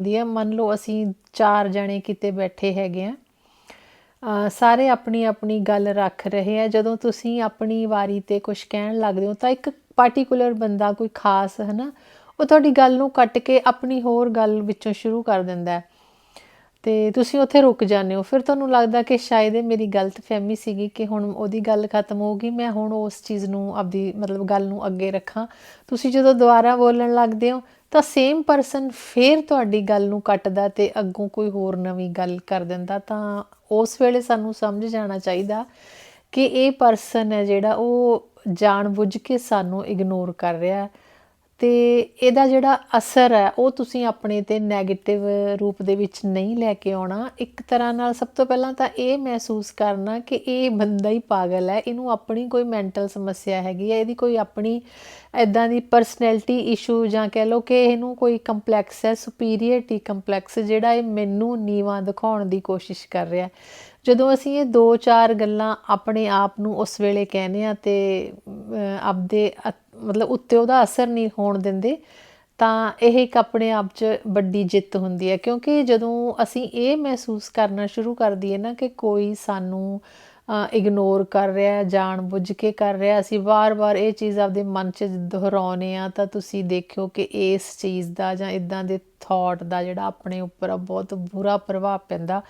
ਹੁੰਦੀ ਹੈ ਮੰਨ ਲਓ ਅਸੀਂ ਚਾਰ ਜਣੇ ਕਿਤੇ ਬੈਠੇ ਹੈਗੇ ਆ। ਸਾਰੇ ਆਪਣੀ ਆਪਣੀ ਗੱਲ ਰੱਖ ਰਹੇ ਆ। ਜਦੋਂ ਤੁਸੀਂ ਆਪਣੀ ਵਾਰੀ ਤੇ ਕੁਝ ਕਹਿਣ ਲੱਗਦੇ ਹੋ ਤਾਂ ਇੱਕ ਪਾਰਟਿਕੂਲਰ ਬੰਦਾ ਕੋਈ ਖਾਸ ਹੈ ਨਾ ਉਹ ਤੁਹਾਡੀ ਗੱਲ ਨੂੰ ਕੱਟ ਕੇ ਆਪਣੀ ਹੋਰ ਗੱਲ ਵਿੱਚੋਂ ਸ਼ੁਰੂ ਕਰ ਦਿੰਦਾ ਹੈ। ਤੇ ਤੁਸੀਂ ਉੱਥੇ ਰੁਕ ਜਾਂਦੇ ਹੋ। ਫਿਰ ਤੁਹਾਨੂੰ ਲੱਗਦਾ ਕਿ ਸ਼ਾਇਦ ਇਹ ਮੇਰੀ ਗਲਤ ਫਹਿਮੀ ਸੀਗੀ ਕਿ ਹੁਣ ਉਹਦੀ ਗੱਲ ਖਤਮ ਹੋ ਗਈ। ਮੈਂ ਹੁਣ ਉਸ ਚੀਜ਼ ਨੂੰ, ਆਪਦੀ ਮਤਲਬ ਗੱਲ ਨੂੰ ਅੱਗੇ ਰੱਖਾਂ। ਤੁਸੀਂ ਜਦੋਂ ਦੁਬਾਰਾ ਬੋਲਣ ਲੱਗਦੇ ਹੋ ਤਾਂ ਸੇਮ ਪਰਸਨ ਫੇਰ ਤੁਹਾਡੀ ਗੱਲ ਨੂੰ ਕੱਟਦਾ ਤੇ ਅੱਗੋਂ ਕੋਈ ਹੋਰ ਨਵੀਂ ਗੱਲ ਕਰ ਦਿੰਦਾ, ਤਾਂ ਉਸ ਵੇਲੇ ਸਾਨੂੰ ਸਮਝ ਜਾਣਾ ਚਾਹੀਦਾ ਕਿ ਇਹ ਪਰਸਨ ਹੈ ਜਿਹੜਾ ਉਹ ਜਾਣਬੁੱਝ ਕੇ ਸਾਨੂੰ ਇਗਨੋਰ ਕਰ ਰਿਹਾ ਤੇ ਇਹਦਾ ਜਿਹੜਾ ਅਸਰ ਹੈ, ਉਹ ਤੁਸੀਂ ਆਪਣੇ ਤੇ 네ਗੇਟਿਵ ਰੂਪ ਦੇ ਵਿੱਚ ਨਹੀਂ ਲੈ ਕੇ ਆਉਣਾ। ਇੱਕ ਤਰ੍ਹਾਂ ਨਾਲ ਸਭ ਤੋਂ ਪਹਿਲਾਂ ਤਾਂ ਇਹ ਮਹਿਸੂਸ ਕਰਨਾ ਕਿ ਇਹ ਬੰਦਾ ਹੀ ਪਾਗਲ ਹੈ। ਇਹਨੂੰ ਆਪਣੀ ਕੋਈ ਮੈਂਟਲ ਸਮੱਸਿਆ ਹੈਗੀ ਹੈ, ਇਹਦੀ ਕੋਈ ਆਪਣੀ ਐਦਾਂ ਦੀ ਪਰਸਨੈਲਿਟੀ ਇਸ਼ੂ ਜਾਂ ਕਹਿ ਲਓ ਕਿ ਇਹਨੂੰ ਕੋਈ ਕੰਪਲੈਕਸ ਹੈ ਸੁਪੀਰੀਅਰਟੀ ਕੰਪਲੈਕਸ ਜਿਹੜਾ ਇਹ ਮੈਨੂੰ ਨੀਵਾਂ ਦਿਖਾਉਣ ਦੀ ਕੋਸ਼ਿਸ਼ ਕਰ ਰਿਹਾ ਜਦੋਂ ਅਸੀਂ ਇਹ ਦੋ ਚਾਰ ਗੱਲਾਂ ਆਪਣੇ ਆਪ ਨੂੰ ਉਸ ਵੇਲੇ ਕਹਿੰਦੇ ਆ ਤੇ ਆਪਦੇ ਅ- ਮਤਲਬ ਉੱਤੇ ਉਹਦਾ ਅਸਰ ਨਹੀਂ ਹੋਣ ਦਿੰਦੇ, ਤਾਂ ਇਹ ਇੱਕ ਆਪਣੇ ਆਪ 'ਚ ਵੱਡੀ ਜਿੱਤ ਹੁੰਦੀ ਹੈ। ਕਿਉਂਕਿ ਜਦੋਂ ਅਸੀਂ ਇਹ ਮਹਿਸੂਸ ਕਰਨਾ ਸ਼ੁਰੂ ਕਰ ਦਈਏ ਨਾ ਕਿ ਕੋਈ ਸਾਨੂੰ ਇਗਨੋਰ ਕਰ ਰਿਹਾ ਹੈ ਜਾਣ ਬੁੱਝ ਕੇ ਕਰ ਰਿਹਾ ਅਸੀਂ ਵਾਰ-ਵਾਰ ਇਹ ਚੀਜ਼ ਆਪਦੇ ਮਨ 'ਚ ਦੁਹਰਾਉਨੇ ਆ ਤਾਂ ਤੁਸੀਂ ਦੇਖਿਓ ਕਿ ਇਸ ਚੀਜ਼ ਦਾ ਜਾਂ ਇਦਾਂ ਦੇ ਥਾਟ ਦਾ ਜਿਹੜਾ ਆਪਣੇ ਉੱਪਰ ਆ, ਬਹੁਤ ਬੁਰਾ ਪ੍ਰਭਾਵ ਪੈਂਦਾ।